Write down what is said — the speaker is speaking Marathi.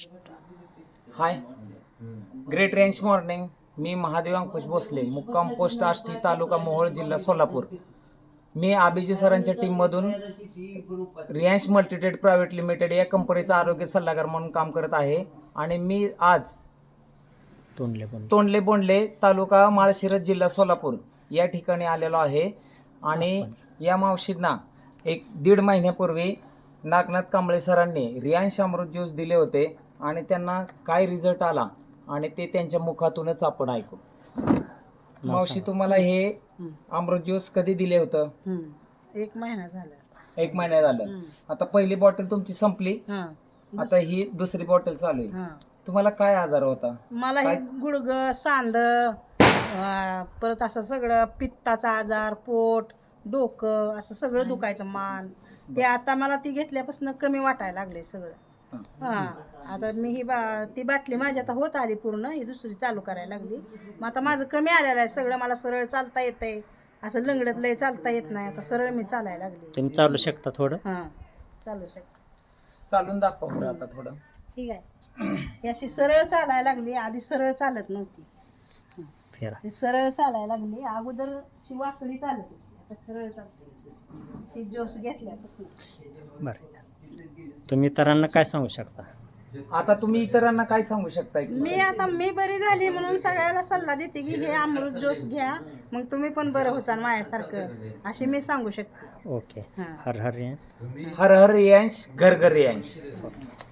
हाय. ग्रेट रेंज मॉर्निंग मी महादेव अंकुश भोसले मुक्काम पोस्ट आष्टी तालुका मोहोळ जिल्हा सोलापूर. मी आबीजी सरांच्या टीममधून रियांश मल्टीटेड प्रायव्हेट लिमिटेड या कंपनीचा आरोग्य सल्लागार म्हणून काम करत आहे. आणि मी आज तोंडले तोंडले बोंडले तालुका माळशिरस जिल्हा सोलापूर या ठिकाणी आलेलो आहे. आणि या मावशींना एक दीड महिन्यापूर्वी नागनाथ कांबळे सरांनी रियांश अमृत ज्यूस दिले होते. आणि त्यांना काय रिझल्ट आला आणि ते त्यांच्या मुखातूनच आपण ऐकू. मावशी तुम्हाला हे अमृत ज्यूस कधी दिले होतं. एक महिना झाला. एक महिन्यात झालं. आता पहिली बॉटल तुमची संपली. हा. आता ही दुसरी बॉटल चालू आहे. हा. तुम्हाला काय आजार होता? मला हे? गुडग सांद परत असं सगळं पित्ताचा आजार पोट डोकं असं सगळं दुखायचं मान. ते आता मला ती घेतल्यापासून कमी वाटायला लागले सगळं. हा आता मी ही बा ती बाटली माझी आता होत आली पूर्ण ही दुसरी चालू करायला लागली. मग आता माझं कमी आलेलं आहे सगळं मला सरळ चालता येतंय. असं लंगडत लय चालता येत नाही आता सरळ मी चालायला लागली. तुम्ही चालू शकता थोडं? हा चालू शकते. चालून दाखवा बरं आता थोडं. ठीक आहे. ही अशी सरळ चालायला लागली आधी सरळ चालत नव्हती. फेरा. ती सरळ चालायला लागली अगोदर अशी वाकडी चालत होती आता सरळ चालते. ती जोश घेतल्यापासून. बरं. तुम्ही इतरांना काय सांगू शकता? आता तुम्ही इतरांना काय सांगू शकताय? मी आता मी बरी झाली म्हणून सगळ्याला सल्ला देते की हे अमृत जोश घ्या मग तुम्ही पण बरं होसाल माझ्यासारखं. अशी मी सांगू शकते. ओके. हां. हर हर हर हर रियांश घर घर रियांश ओके.